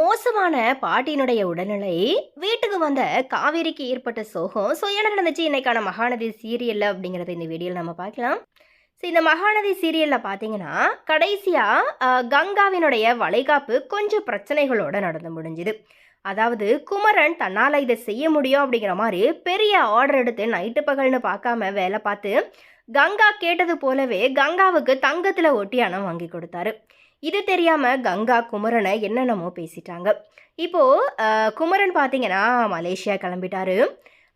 மோசமான பாட்டியினுடைய உடல்நிலை வீட்டுக்கு வந்த காவேரிக்கு ஏற்பட்ட சோகம் ஸோ என்ன நடந்துச்சு? இன்னைக்கான மகாநதி சீரியல் அப்படிங்கிறத இந்த வீடியோவில் நம்ம பார்க்கலாம். ஸோ இந்த மகாநதி சீரியலில் பார்த்தீங்கன்னா கடைசியாக கங்காவினுடைய வளைகாப்பு கொஞ்சம் பிரச்சனைகளோடு நடந்து முடிஞ்சுது. அதாவது குமரன் தன்னால் இதை செய்ய முடியும் அப்படிங்கிற மாதிரி பெரிய ஆர்டர் எடுத்து நைட்டு பகல்னு பார்க்காம வேலை பார்த்து கங்கா கேட்டது போலவே கங்காவுக்கு தங்கத்தில் ஒட்டியானம் வாங்கி கொடுத்தாரு. இது தெரியாமல் கங்கா குமரனை என்னென்னமோ பேசிட்டாங்க. இப்போது குமரன் பார்த்தீங்கன்னா மலேசியா கிளம்பிட்டாரு.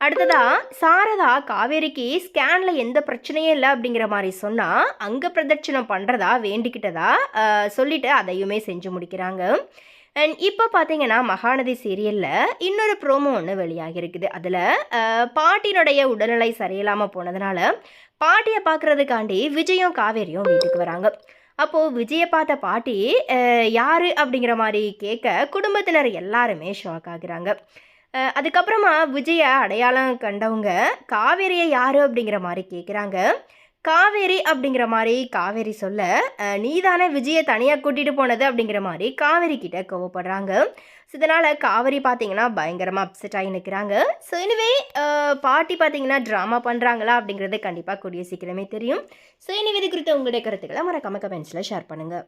அடுத்ததா சாரதா காவேரிக்கு ஸ்கேன்ல எந்த பிரச்சனையும் இல்லை அப்படிங்கிற மாதிரி சொன்னா அங்க பிரதட்சணம் பண்றதா வேண்டிக்கிட்டதா சொல்லிட்டு அதையுமே செஞ்சு முடிக்கிறாங்க. அண்ட் இப்போ பார்த்தீங்கன்னா மகாநதி சீரியலில் இன்னொரு ப்ரோமோ ஒன்று வெளியாகிருக்குது. அதில் பாட்டினுடைய உடல்நிலை சரியில்லாமல் போனதுனால பாட்டியை பார்க்கறதுக்காண்டி விஜயும் காவேரியும் வீட்டுக்கு வராங்க. அப்போது விஜயை பார்த்த பாட்டி யார்? அப்படிங்கிற மாதிரி கேட்க குடும்பத்தினர் எல்லாருமே ஷாக் ஆகுறாங்க. அதுக்கப்புறமா விஜயை அடையாளம் கண்டவங்க காவேரியை யார்? அப்படிங்கிற மாதிரி கேட்குறாங்க காவேரி அப்படிங்கிற மாதிரி காவேரி சொல்ல நீதானே விஜயை தனியாக கூட்டிகிட்டு போனது அப்படிங்கிற மாதிரி காவேரி கிட்ட கோவப்படுறாங்க. ஸோ இதனால் காவேரி பார்த்தீங்கன்னா பயங்கரமாக அப்செட் ஆகி நிற்கிறாங்க ஸோ இனிவே பாட்டி பார்த்தீங்கன்னா ட்ராமா பண்ணுறாங்களா அப்படிங்கிறது கண்டிப்பாக கூடிய சீக்கிரமே தெரியும். ஸோ இனிவே இது குறித்த உங்களுடைய கருத்துக்களை மறக்காம கமெண்ட்ஸில் ஷேர் பண்ணுங்கள்